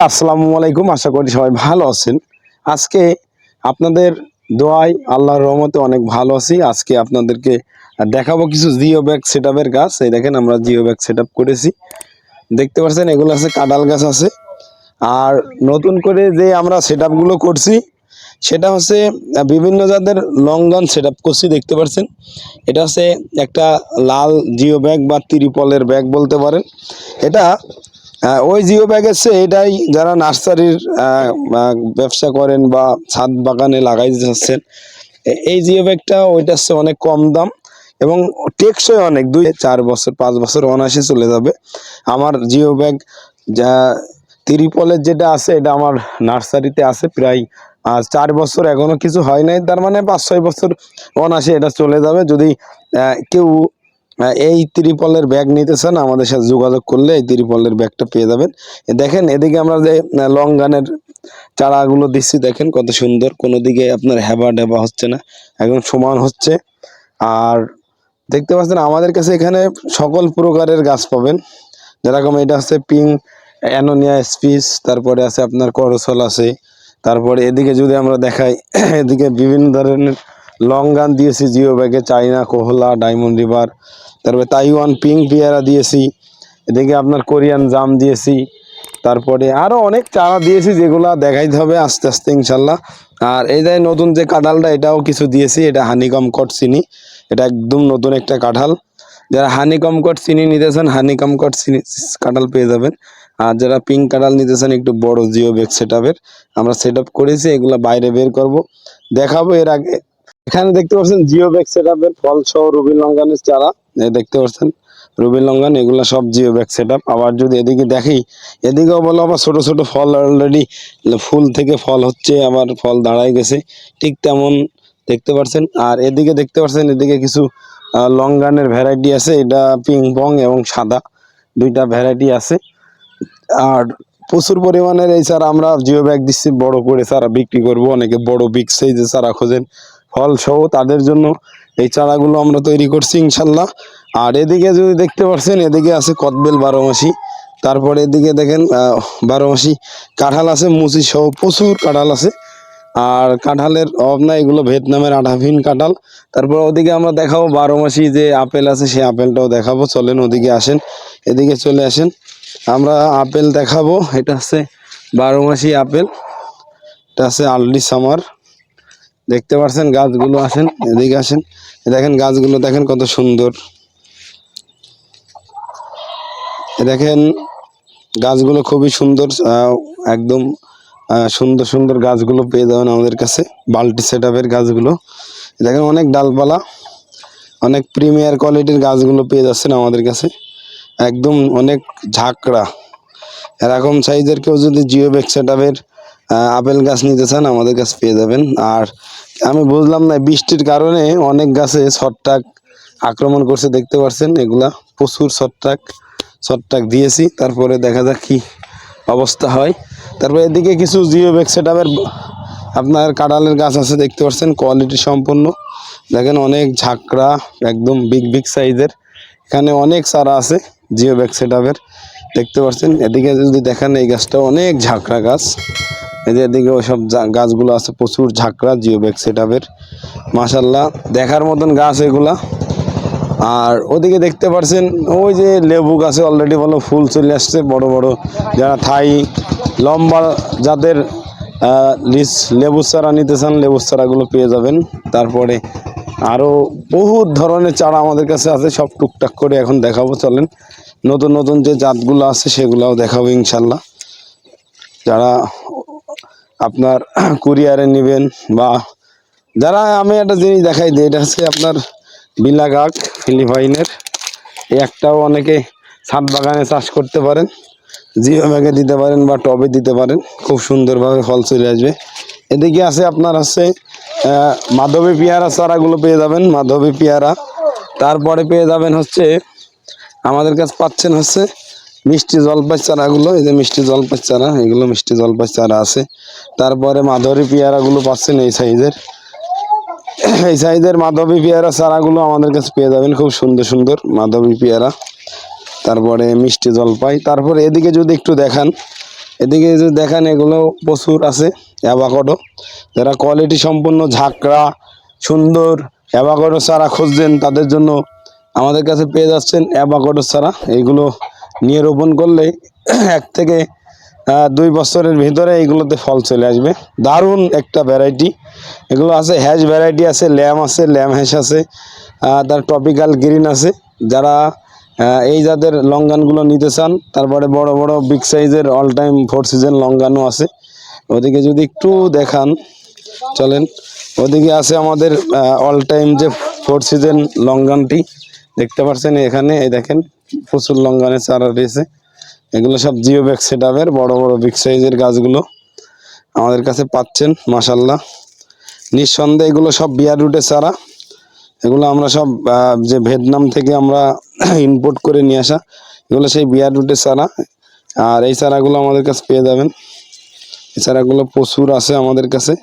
আসসালামু আলাইকুম, আশা করি সবাই ভালো আছেন। আজকে আপনাদের দোয়াই আল্লাহর রহমতে অনেক ভালো আছি। আজকে আপনাদেরকে দেখাবো কিছু জিও ব্যাগ সেট আপের গাছ। এই দেখেন আমরা জিও ব্যাগ সেট করেছি। দেখতে পাচ্ছেন, এগুলো আছে, কাঁঠাল গাছ আছে। আর নতুন করে যে আমরা সেট করছি, সেটা হচ্ছে, বিভিন্ন জাতের লং গান সেট করছি, দেখতে পাচ্ছেন। এটা হচ্ছে একটা লাল জিও ব্যাগ বা ত্রিপলের ব্যাগ বলতে পারেন। এটা ওই জিও ব্যাগের চেয়ে এটাই যারা নার্সারির ব্যবসা করেন বা ছাদ বাগানে লাগাই যাচ্ছেন এই জিও ব্যাগটা ওইটার চেয়ে অনেক কম দাম এবং টেকসই অনেক দুই চার বছর পাঁচ বছর অনায়াসে চলে যাবে। আমার জিও ব্যাগ যা ত্রিপলের যেটা আছে এটা আমার নার্সারিতে আছে প্রায় আহ, চার বছর এখনও কিছু হয় নাই তার মানে পাঁচ ছয় বছর অনায়াসে এটা চলে যাবে। যদি কেউ এই ত্রিপলের ব্যাগ নিতে চান আমাদের সাথে যোগাযোগ করলে এই ত্রিপলের ব্যাগটা পেয়ে যাবেন। দেখেন, এদিকে আমরা যে লং গানের চারাগুলো দিচ্ছি, দেখেন কত সুন্দর। কোনো দিকে আপনার হেবা ডেবা হচ্ছে না, একদম সমান হচ্ছে। আর দেখতে পাচ্ছেন, আমাদের কাছে এখানে সকল প্রকারের গাছ পাবেন। যেরকম এটা হচ্ছে পিং অ্যানোনিয়া স্পিস তারপরে আছে আপনার করসল আছে। তারপরে এদিকে যদি আমরা দেখাই, এদিকে বিভিন্ন ধরনের লং গান দিয়েছি জিও ব্যাগে চাইনা কোহলা ডায়মন্ড রিভার তারপরে তাইওয়ান পিং পিয়ারা দিয়েছি, এদিকে আপনার কোরিয়ান জাম দিয়েছি, তারপরে আরও অনেক চারা দিয়েছি যেগুলা দেখাইতে হবে আস্তে আস্তে ইনশাল্লাহ। আর এই যে নতুন যে কাঁঠালটা, এটাও কিছু দিয়েছি, এটা হানিকম কট চিনি, এটা একদম নতুন একটা কাঁঠাল। যারা হানিকম কট চিনি নিতেছেন হানিকম কট চিনি কাঁঠাল পেয়ে যাবেন। আর যারা পিঙ্ক কাঁঠাল নিতেছেন, একটু বড় জিও ব্যাগ সেট আমরা সেট করেছি, এগুলো বাইরে বের করব। দেখাবো এর আগে এখানে দেখতে পাচ্ছেন জিও ব্যাগ সেট আপের ফল সহ রুবি লঙ্গানের চারা। দেখতে পাচ্ছেন রুবি লঙ্গান, এগুলা সব জিও ব্যাগ সেট আপ আবার যদি এদিকে দেখি, এদিকেও বলো আবার ছোট ছোট ফল অলরেডি ফুল থেকে ফল হচ্ছে, আবার ফল দাঁড়ায় গেছে। ঠিক তেমন দেখতে পাচ্ছেন। আর এদিকে দেখতে পাচ্ছেন, এদিকে কিছু লং গানের ভ্যারাইটি আছে। এটা পিং পং এবং সাদা, দুইটা ভ্যারাইটি আছে। আর প্রচুর পরিমাণের এই চারা আমরা জিও ব্যাগ দিচ্ছি, বড় করে চারা বিক্রি করব। অনেকে বড় বিগ সাইজের চারা খোঁজেন। ফল সহ তাদের জন্য এই চারাগুলো আমরা তৈরি করছি ইনশাল্লাহ। আর এদিকে যদি দেখতে পাচ্ছেন এদিকে আছে কদবেল বারো মাসি। তারপরে এদিকে দেখেন বারো মাসি কাঁঠাল আছে মুচি সহ প্রচুর কাঁঠাল আছে। আর কাঁঠালের অভাব নাই, এগুলো ভিয়েতনামের আঠাভিন কাঁঠাল। তারপর ওদিকে আমরা দেখাবো বারো মাসি যে আপেল আছে, সেই আপেলটাও দেখাবো। চলেন ওদিকে আসেন, এদিকে চলে আসেন। আমরা আপেল দেখাবো, এটা হচ্ছে বারো মাসি আপেল। এটা আছে আলডি সামার। দেখতে পাচ্ছেন গাছগুলো আসেন, এদিকে আসেন। দেখেন গাছগুলো, দেখেন কত সুন্দর। দেখেন, গাছগুলো খুবই সুন্দর একদম সুন্দর সুন্দর গাছগুলো পেয়ে যাবেন আমাদের কাছে বাল্টি সেট গাছগুলো। দেখেন অনেক ডালপালা, অনেক প্রিমিয়ার কোয়ালিটির গাছগুলো পেয়ে যাচ্ছেন আমাদের কাছে। একদম অনেক ঝাঁকড়া। এরকম সাইজের কেউ যদি জিও ব্যাগ সেট আপেল গাছ নিতে চান, আমাদের কাছে পেয়ে যাবেন। আর আমি বুঝলাম না, বৃষ্টির কারণে অনেক গাছে ছট্টাক আক্রমণ করছে, দেখতে পাচ্ছেন এগুলা প্রচুর ছট্টাক ছট্টাক দিয়েছি। তারপরে দেখা যাক কি অবস্থা হয়। তারপরে এদিকে কিছু জিও ব্যাগ সেট আপনার কাঁঠালের গাছ আছে, দেখতে পাচ্ছেন কোয়ালিটি সম্পন্ন। দেখেন অনেক ঝাঁকড়া, একদম বিগ বিগ সাইজের। এখানে অনেক চারা আছে জিও ব্যাগ সেট দেখতে পাচ্ছেন এদিকে যদি দেখেন, এই গাছটা অনেক ঝাঁকড়া গাছ। এই দিকে ওইসব গাছগুলো আছে, প্রচুর ঝাঁকড়া জিও ব্যাগ সেট আপের মাসাল্লাহ দেখার মতন গাছ এগুলা। আর ওদিকে দেখতে পারছেন, ওই যে লেবু গাছে অলরেডি ভালো ফুল চলে আসছে, বড় বড়। যারা থাই, লম্বা যাদের লিস লিচ লেবু চারা নিতে চান, লেবুর চারাগুলো পেয়ে যাবেন। তারপরে আরও বহুত ধরনের চারা আমাদের কাছে আছে, সব টুকটাক করে এখন দেখাবো, চলেন। নতুন নতুন যে জাতগুলো আছে, সেগুলোও দেখাবো ইনশাল্লাহ যারা আপনার কুরিয়ারে নেবেন বা যারা আমি একটা জিনিস দেখাই দিই এটা হচ্ছে আপনার বিলাগাক ফিলিপাইনের। এই একটাও অনেকে ছাদ বাগানে চাষ করতে পারেন জিও ব্যাগে দিতে পারেন বা টবে দিতে পারেন খুব সুন্দরভাবে ফল চলে আসবে। এদিকে আছে আপনার আহ, মাধবী পেয়ারা চারাগুলো পেয়ে যাবেন মাধবী পেয়ারা। তারপরে পেয়ে যাবেন হচ্ছে আমাদের কাছে পাচ্ছেন হচ্ছে মিষ্টি জলপাই চারাগুলো এই যে মিষ্টি জলপাই চারা এগুলো মিষ্টি জলপাই চারা আছে। তারপরে মাধবী পেয়ারাগুলো পাচ্ছেন এই সাইজের। এই সাইজের মাধবী পেয়ারা চারাগুলো আমাদের কাছে পেয়ে যাবেন, খুব সুন্দর সুন্দর মাধবী পেয়ারা। তারপরে মিষ্টি জলপাই, তারপরে এদিকে যদি একটু দেখান, এদিকে যদি দেখান, এগুলো প্রচুর আছে, অ্যাভাকাডো। যারা কোয়ালিটি সম্পন্ন, ঝাঁকড়া, সুন্দর অ্যাভাকাডো চারা খুঁজছেন, তাদের জন্য আমাদের কাছে পেয়ে যাচ্ছেন অ্যাভাকাডো চারা। এইগুলো নিয়ে রোপণ করলে এক থেকে দুই বছরের ভিতরে এইগুলোতে ফল চলে আসবে। দারুণ একটা ভ্যারাইটি এগুলো আছে হ্যাশ ভ্যারাইটি আছে ল্যাম আছে ল্যাম হ্যাশ আছে তার টপিক্যাল গ্রিন আছে। যারা এই জাতের লঙ্গানগুলো নিতে চান, তারপরে বড় বড় বিগ সাইজের অল টাইম ফোর সিজন লঙ্গানও আছে। ওদিকে যদি একটু দেখান, চলেন। ওদিকে আছে আমাদের অল টাইম যে ফোর সিজন লঙ্গানটি, দেখতে পাচ্ছেন এখানে, এই দেখেন। প্রচুর লঙ্গানের চারা রয়েছে এগুলো সব জিও ব্যাগ সেট আপের বড় বড় বিগ সাইজের গাছগুলো আমাদের কাছে পাচ্ছেন মাসাল্লাহ নিঃসন্দেহে এগুলো সব বিয়ার রুটের চারা। এগুলো আমরা সব যে ভিয়েতনাম থেকে আমরা ইম্পোর্ট করে নিয়ে আসা, এগুলো সেই বিয়ার রুটের চারা। আর এই চারাগুলো আমাদের কাছে পেয়ে যাবেন। এই চারাগুলো প্রচুর আছে আমাদের কাছে।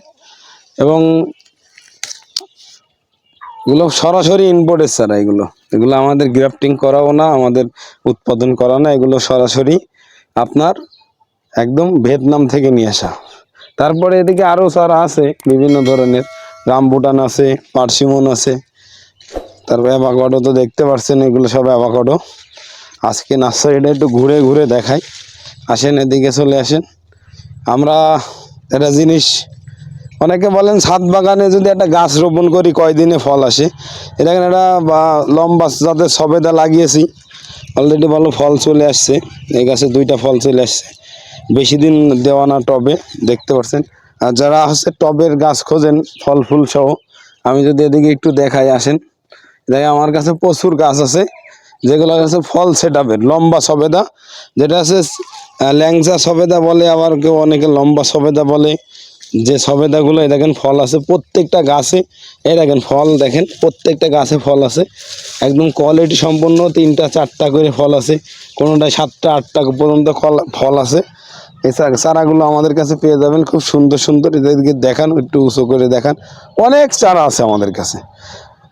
এবং এগুলো সরাসরি ইম্পোর্টের চারা এগুলো। এগুলো আমাদের গ্রাফটিং করাও না, আমাদের উৎপাদন করা না, এগুলো সরাসরি আপনার একদম ভিয়েতনাম থেকে নিয়ে আসা। তারপরে এদিকে আরও চারা আছে, বিভিন্ন ধরনের রামবুটান আছে, পার্সিমন আছে, তারপরে অ্যাভাকাডো তো দেখতে পাচ্ছেন এগুলো সব অ্যাভাকাডো আজকে নার্সারিটা একটু ঘুরে ঘুরে দেখাই। আসেন, এদিকে চলে আসেন। আমরা একটা জিনিস অনেকে বলেন ছাদ বাগানে যদি একটা গাছ রোপণ করি, কয়দিনে ফল আসে? এটা একটা লম্বা যাতে সবেদা লাগিয়েছি। অলরেডি ভালো ফল চলে আসছে। এই গাছে দুইটা ফল চলে আসছে। বেশি দিন দেওয়া না টবে, দেখতে পাচ্ছেন। আর যারা হচ্ছে টবের গাছ খোঁজেন, ফল ফুল সহ, আমি যদি এদিকে একটু দেখাই, আসেন। দেখ আমার কাছে প্রচুর গাছ আছে যেগুলো আছে ফল সেটাপের লম্বা সবেদা। যেটা আছে ল্যাংচা সবেদা বলে, আবার কেউ অনেকে লম্বা সবেদা বলে। যে সবেদাগুলো, এই দেখেন ফল আছে, প্রত্যেকটা গাছে, এই দেখেন ফল দেখেন, প্রত্যেকটা গাছে ফল আছে। একদম কোয়ালিটি সম্পন্ন তিনটা, চারটা করে ফল আছে, কোনোটায় সাতটা, আটটা পর্যন্ত ফল- আছে। এছাড়া চারাগুলো আমাদের কাছে পেয়ে যাবেন, খুব সুন্দর সুন্দর। এদেরকে দেখান, একটু উঁচু করে দেখান। অনেক চারা আছে আমাদের কাছে।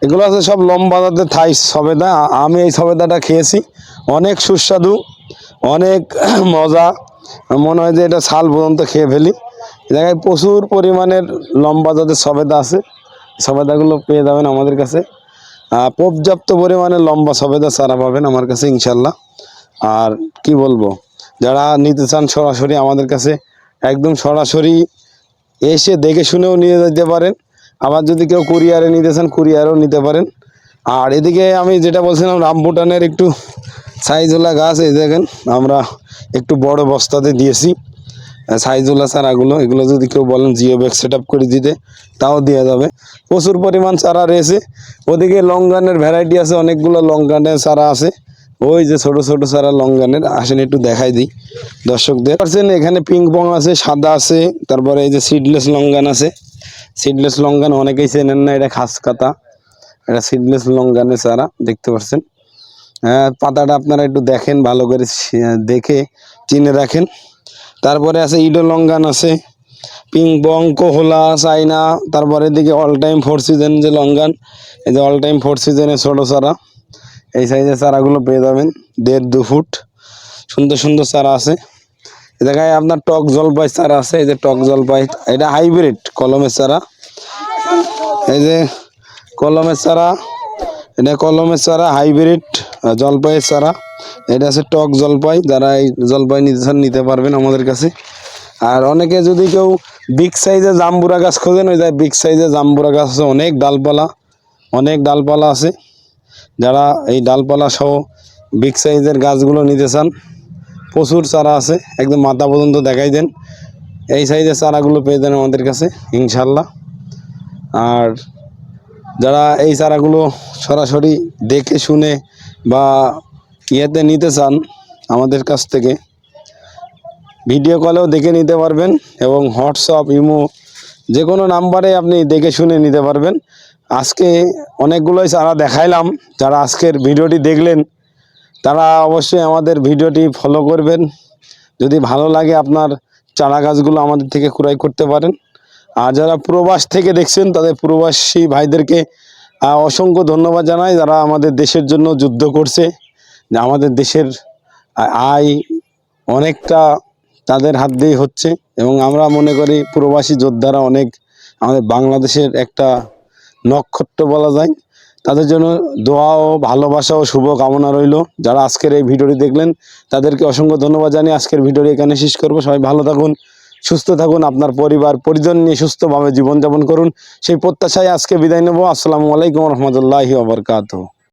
এগুলো আছে সব লম্বা জাতের থাই সবেদা। আমি এই সবেদাটা খেয়েছি। অনেক সুস্বাদু, অনেক মজা। মনে হয় যে এটা ছাল পর্যন্ত খেয়ে ফেলি। জায়গায় প্রচুর পরিমাণের লম্বা যাদের সবেদা আছে, সবেদাগুলো পেয়ে যাবেন আমাদের কাছে। পর্যাপ্ত পরিমাণে লম্বা সবেদা চারা পাবেন আমার কাছে ইনশাল্লাহ আর কি বলব, যারা নিতে চান সরাসরি আমাদের কাছে, একদম সরাসরি এসে দেখে শুনেও নিয়ে যেতে পারেন। আবার যদি কেউ কুরিয়ারে নিতে চান, কুরিয়ারেও নিতে পারেন। আর এদিকে আমি যেটা বলছিলাম রামবুটানের একটু সাইজওয়ালা গাছ, এই দেখেন, আমরা একটু বড় বস্তাতে দিয়েছি। সাইজওয়ালা চারাগুলো এগুলো যদি কেউ বলেন জিও ব্যাগ সেট করে দিতে, তাও দেওয়া যাবে। প্রচুর পরিমাণ চারা রয়েছে। ওদিকে লঙ্গানের ভ্যারাইটি আছে, অনেকগুলো লঙ্গানের চারা আছে। ওই যে ছোট ছোট চারা লঙ্গানের আসেন একটু দেখাই দিই দর্শকদের। পারছেন, এখানে পিঙ্ক পং আছে, সাদা আছে, তারপরে এই যে সিডলেস লঙ্গান আছে। সিডলেস লঙ্গান অনেকেই চেনেন না, এটা খাস কাতা এটা সিডলেস লঙ্গানের চারা, দেখতে পাচ্ছেন হ্যাঁ পাতাটা আপনারা একটু দেখেন, ভালো করে দেখে, চিনে রাখেন। তারপরে আছে ইডো লঙ্গান আছে, পিং পং কোহলা চাইনা তারপরে এদিকে অল টাইম ফোর সিজন যে লঙ্গান, এই যে অল টাইম ফোর সিজনের ছোটো চারা, এই সাইজের চারাগুলো পেয়ে যাবেন, দেড় দু ফুট, সুন্দর সুন্দর চারা আছে। এ জায়গায় আপনার টক জলপাই চারা আছে, এই যে টক জলপাই, এটা হাইব্রিড কলমের চারা। এই যে কলমের চারা, এটা কলমের চারা হাইব্রিড জলপাইয়ের চারা। এটা আছে টক জলপাই, যারা এই জলপাই নিতে চান নিতে পারবেন আমাদের কাছে। আর অনেকে যদি কেউ বিগ সাইজের জাম্বুরা গাছ খোঁজেন, ওই যায় বিগ সাইজের জাম্বুরা গাছ আছে, অনেক ডালপালা অনেক ডালপালা আছে। যারা এই ডালপালা সহ বিগ সাইজের গাছগুলো নিতে চান, প্রচুর চারা আছে। একদম মাথা পর্যন্ত দেখাই দেন। এই সাইজের চারাগুলো পেয়ে দেন আমাদের কাছে ইনশাল্লাহ আর যারা এই চারাগুলো সরাসরি দেখে শুনে বা ইয়েতে নিতে চান আমাদের কাছ থেকে, ভিডিও কলেও দেখে নিতে পারবেন এবং হোয়াটসঅ্যাপ, ইমো, যে কোনো নাম্বারে আপনি দেখে শুনে নিতে পারবেন। আজকে অনেকগুলোই চারা দেখাইলাম, যারা আজকের ভিডিওটি দেখলেন, তারা অবশ্যই আমাদের ভিডিওটি ফলো করবেন। যদি ভালো লাগে আপনার চারা গাছগুলো আমাদের থেকে ক্রয় করতে পারেন। আর যারা প্রবাস থেকে দেখছেন, তাদের প্রবাসী ভাইদেরকে অসংখ্য ধন্যবাদ জানাই, যারা আমাদের দেশের জন্য যুদ্ধ করছে। যে আমাদের দেশের আয় অনেকটা তাদের হাত দিয়েই হচ্ছে এবং আমরা মনে করি প্রবাসী যোদ্ধারা অনেক আমাদের বাংলাদেশের একটা নক্ষত্র বলা যায়। তাদের জন্য দোয়া ও ভালোবাসা ও শুভ কামনা রইল। যারা আজকের এই ভিডিওটি দেখলেন, তাদেরকে অসংখ্য ধন্যবাদ জানিয়ে আজকের ভিডিওটি এখানে শেষ করব। সবাই ভালো থাকুন, সুস্থ থাকুন, আপনার পরিবার, পরিজন নিয়ে সুস্থভাবে জীবনযাপন করুন। সেই প্রত্যাশায় আজকে বিদায় নেব। আসসালামু আলাইকুম রহমতুল্লাহি ওবরকাতহ